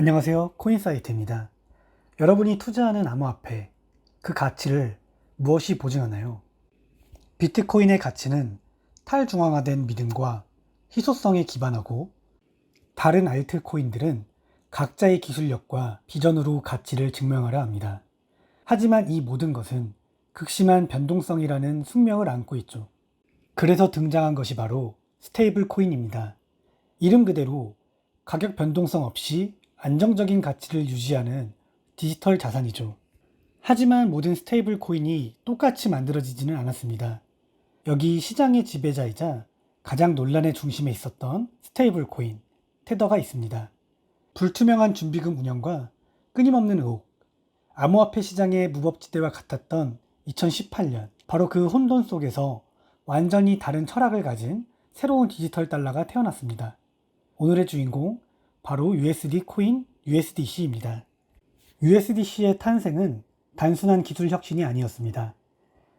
안녕하세요. 코인사이트입니다. 여러분이 투자하는 암호화폐, 그 가치를 무엇이 보증하나요? 비트코인의 가치는 탈중앙화된 믿음과 희소성에 기반하고 다른 알트코인들은 각자의 기술력과 비전으로 가치를 증명하려 합니다. 하지만 이 모든 것은 극심한 변동성이라는 숙명을 안고 있죠. 그래서 등장한 것이 바로 스테이블 코인입니다. 이름 그대로 가격 변동성 없이 안정적인 가치를 유지하는 디지털 자산이죠. 하지만 모든 스테이블 코인이 똑같이 만들어지지는 않았습니다. 여기 시장의 지배자이자 가장 논란의 중심에 있었던 스테이블 코인, 테더가 있습니다. 불투명한 준비금 운영과 끊임없는 의혹, 암호화폐 시장의 무법지대와 같았던 2018년, 바로 그 혼돈 속에서 완전히 다른 철학을 가진 새로운 디지털 달러가 태어났습니다. 오늘의 주인공, 바로 USD 코인 USDC입니다. USDC의 탄생은 단순한 기술 혁신이 아니었습니다.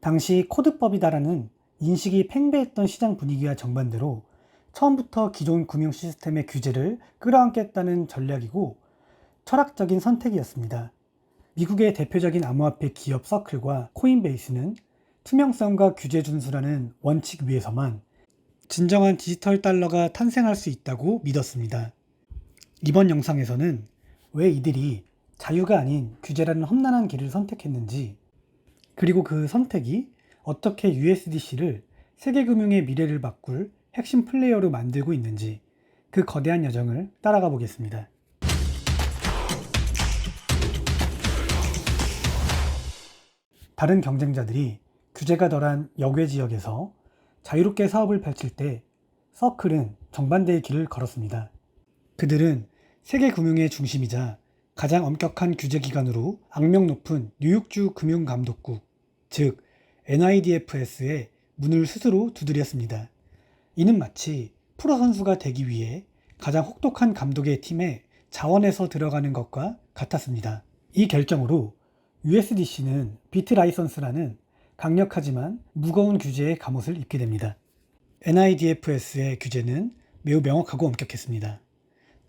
당시 코드법이다라는 인식이 팽배했던 시장 분위기와 정반대로 처음부터 기존 금융 시스템의 규제를 끌어안겠다는 전략이고 철학적인 선택이었습니다. 미국의 대표적인 암호화폐 기업 서클과 코인베이스는 투명성과 규제 준수라는 원칙 위에서만 진정한 디지털 달러가 탄생할 수 있다고 믿었습니다. 이번 영상에서는 왜 이들이 자유가 아닌 규제라는 험난한 길을 선택했는지, 그리고 그 선택이 어떻게 USDC를 세계금융의 미래를 바꿀 핵심 플레이어로 만들고 있는지 그 거대한 여정을 따라가 보겠습니다. 다른 경쟁자들이 규제가 덜한 역외 지역에서 자유롭게 사업을 펼칠 때 서클은 정반대의 길을 걸었습니다. 그들은 세계 금융의 중심이자 가장 엄격한 규제 기관으로 악명 높은 뉴욕주 금융감독국, 즉 NIDFS의 문을 스스로 두드렸습니다. 이는 마치 프로 선수가 되기 위해 가장 혹독한 감독의 팀에 자원해서 들어가는 것과 같았습니다. 이 결정으로 USDC는 비트 라이선스라는 강력하지만 무거운 규제의 감옷을 입게 됩니다. NIDFS의 규제는 매우 명확하고 엄격했습니다.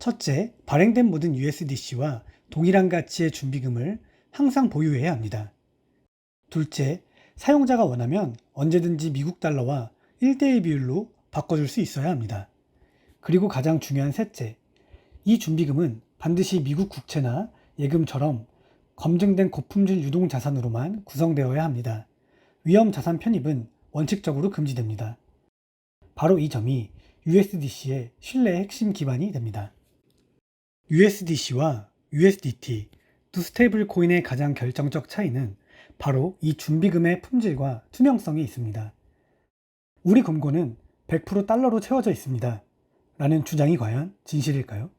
첫째, 발행된 모든 USDC와 동일한 가치의 준비금을 항상 보유해야 합니다. 둘째, 사용자가 원하면 언제든지 미국 달러와 1대1 비율로 바꿔줄 수 있어야 합니다. 그리고 가장 중요한 셋째, 이 준비금은 반드시 미국 국채나 예금처럼 검증된 고품질 유동 자산으로만 구성되어야 합니다. 위험 자산 편입은 원칙적으로 금지됩니다. 바로 이 점이 USDC의 신뢰의 핵심 기반이 됩니다. USDC와 USDT 두 스테이블 코인의 가장 결정적 차이는 바로 이 준비금의 품질과 투명성에 있습니다. 우리 금고는 100% 달러로 채워져 있습니다. 라는 주장이 과연 진실일까요?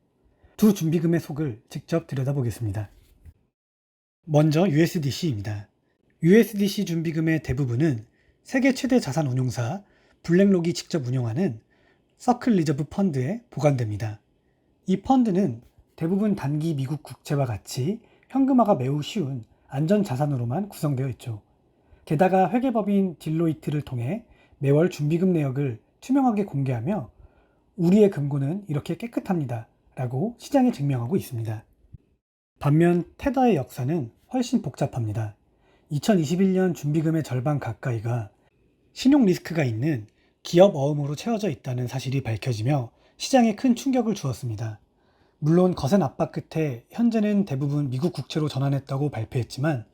두 준비금의 속을 직접 들여다보겠습니다. 먼저 USDC입니다. USDC 준비금의 대부분은 세계 최대 자산 운용사 블랙록이 직접 운영하는 서클 리저브 펀드에 보관됩니다. 이 펀드는 대부분 단기 미국 국채와 같이 현금화가 매우 쉬운 안전 자산으로만 구성되어 있죠. 게다가 회계법인 딜로이트를 통해 매월 준비금 내역을 투명하게 공개하며 우리의 금고는 이렇게 깨끗합니다. 라고 시장에 증명하고 있습니다. 반면 테더의 역사는 훨씬 복잡합니다. 2021년 준비금의 절반 가까이가 신용 리스크가 있는 기업 어음으로 채워져 있다는 사실이 밝혀지며 시장에 큰 충격을 주었습니다. 물론 거센 압박 끝에 현재는 대부분 미국 국채로 전환했다고 발표했지만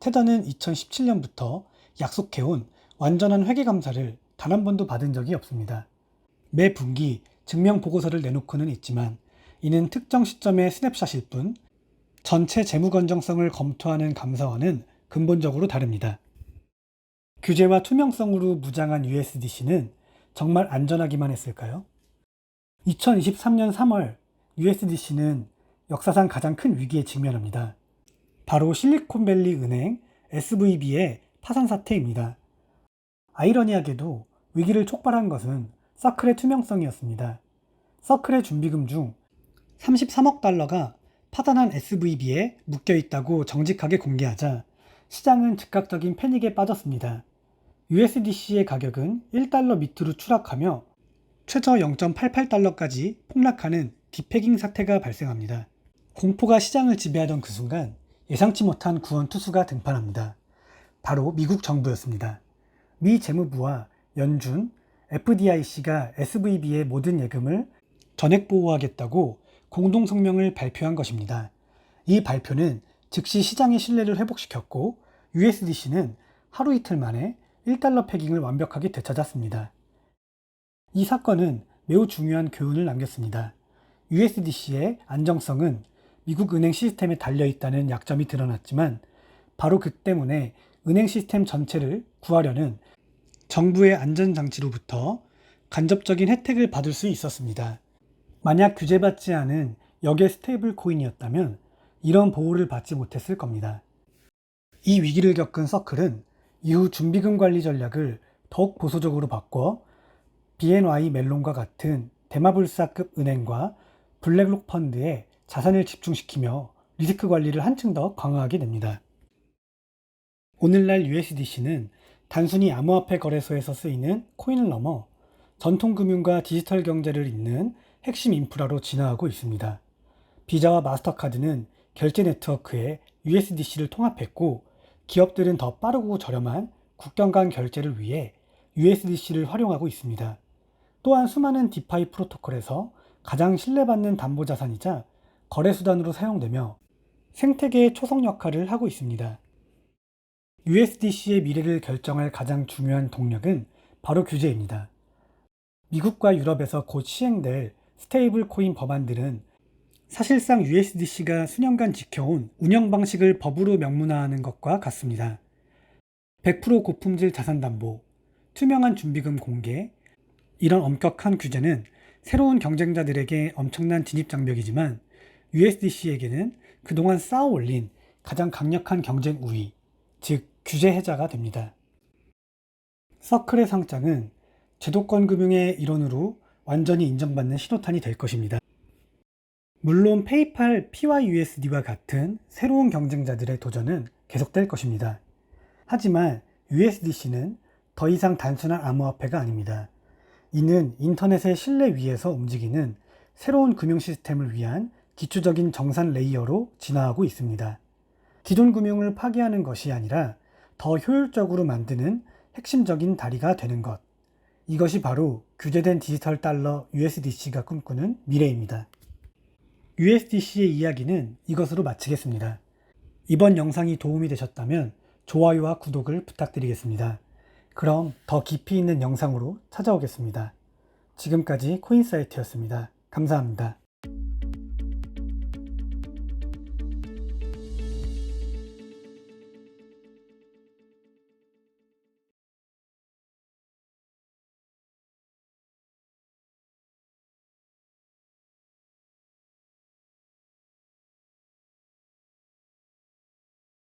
테더는 2017년부터 약속해온 완전한 회계 감사를 단 한 번도 받은 적이 없습니다. 매 분기 증명 보고서를 내놓고는 있지만 이는 특정 시점의 스냅샷일 뿐 전체 재무 건정성을 검토하는 감사원은 근본적으로 다릅니다. 규제와 투명성으로 무장한 USDC는 정말 안전하기만 했을까요? 2023년 3월 USDC는 역사상 가장 큰 위기에 직면합니다. 바로 실리콘밸리 은행 SVB의 파산 사태입니다. 아이러니하게도 위기를 촉발한 것은 서클의 투명성이었습니다. 서클의 준비금 중 33억 달러가 파산한 SVB에 묶여 있다고 정직하게 공개하자 시장은 즉각적인 패닉에 빠졌습니다. USDC의 가격은 1달러 밑으로 추락하며 최저 0.88달러까지 폭락하는 디패깅 사태가 발생합니다. 공포가 시장을 지배하던 그 순간 예상치 못한 구원 투수가 등판합니다. 바로 미국 정부였습니다. 미 재무부와 연준, FDIC가 SVB의 모든 예금을 전액 보호하겠다고 공동 성명을 발표한 것입니다. 이 발표는 즉시 시장의 신뢰를 회복시켰고 USDC는 하루 이틀 만에 1달러 패깅을 완벽하게 되찾았습니다. 이 사건은 매우 중요한 교훈을 남겼습니다. USDC의 안정성은 미국 은행 시스템에 달려 있다는 약점이 드러났지만 바로 그 때문에 은행 시스템 전체를 구하려는 정부의 안전장치로부터 간접적인 혜택을 받을 수 있었습니다. 만약 규제받지 않은 역의 스테이블 코인이었다면 이런 보호를 받지 못했을 겁니다. 이 위기를 겪은 서클은 이후 준비금 관리 전략을 더욱 보수적으로 바꿔 BNY 멜론과 같은 대마불사급 은행과 블랙록 펀드에 자산을 집중시키며 리스크 관리를 한층 더 강화하게 됩니다. 오늘날 USDC는 단순히 암호화폐 거래소에서 쓰이는 코인을 넘어 전통 금융과 디지털 경제를 잇는 핵심 인프라로 진화하고 있습니다. 비자와 마스터카드는 결제 네트워크에 USDC를 통합했고 기업들은 더 빠르고 저렴한 국경 간 결제를 위해 USDC를 활용하고 있습니다. 또한 수많은 디파이 프로토콜에서 가장 신뢰받는 담보 자산이자 거래 수단으로 사용되며 생태계의 초석 역할을 하고 있습니다. USDC의 미래를 결정할 가장 중요한 동력은 바로 규제입니다. 미국과 유럽에서 곧 시행될 스테이블 코인 법안들은 사실상 USDC가 수년간 지켜온 운영 방식을 법으로 명문화하는 것과 같습니다. 100% 고품질 자산 담보, 투명한 준비금 공개, 이런 엄격한 규제는 새로운 경쟁자들에게 엄청난 진입 장벽이지만 USDC에게는 그동안 쌓아 올린 가장 강력한 경쟁 우위, 즉 규제 해자가 됩니다. 서클의 상장은 제도권 금융의 일원으로 완전히 인정받는 신호탄이 될 것입니다. 물론 페이팔 PYUSD와 같은 새로운 경쟁자들의 도전은 계속될 것입니다. 하지만 USDC는 더 이상 단순한 암호화폐가 아닙니다. 이는 인터넷의 신뢰 위에서 움직이는 새로운 금융 시스템을 위한 기초적인 정산 레이어로 진화하고 있습니다. 기존 금융을 파괴하는 것이 아니라 더 효율적으로 만드는 핵심적인 다리가 되는 것. 이것이 바로 규제된 디지털 달러 USDC가 꿈꾸는 미래입니다. USDC의 이야기는 이것으로 마치겠습니다. 이번 영상이 도움이 되셨다면 좋아요와 구독을 부탁드리겠습니다. 그럼 더 깊이 있는 영상으로 찾아오겠습니다. 지금까지 코인사이트였습니다. 감사합니다.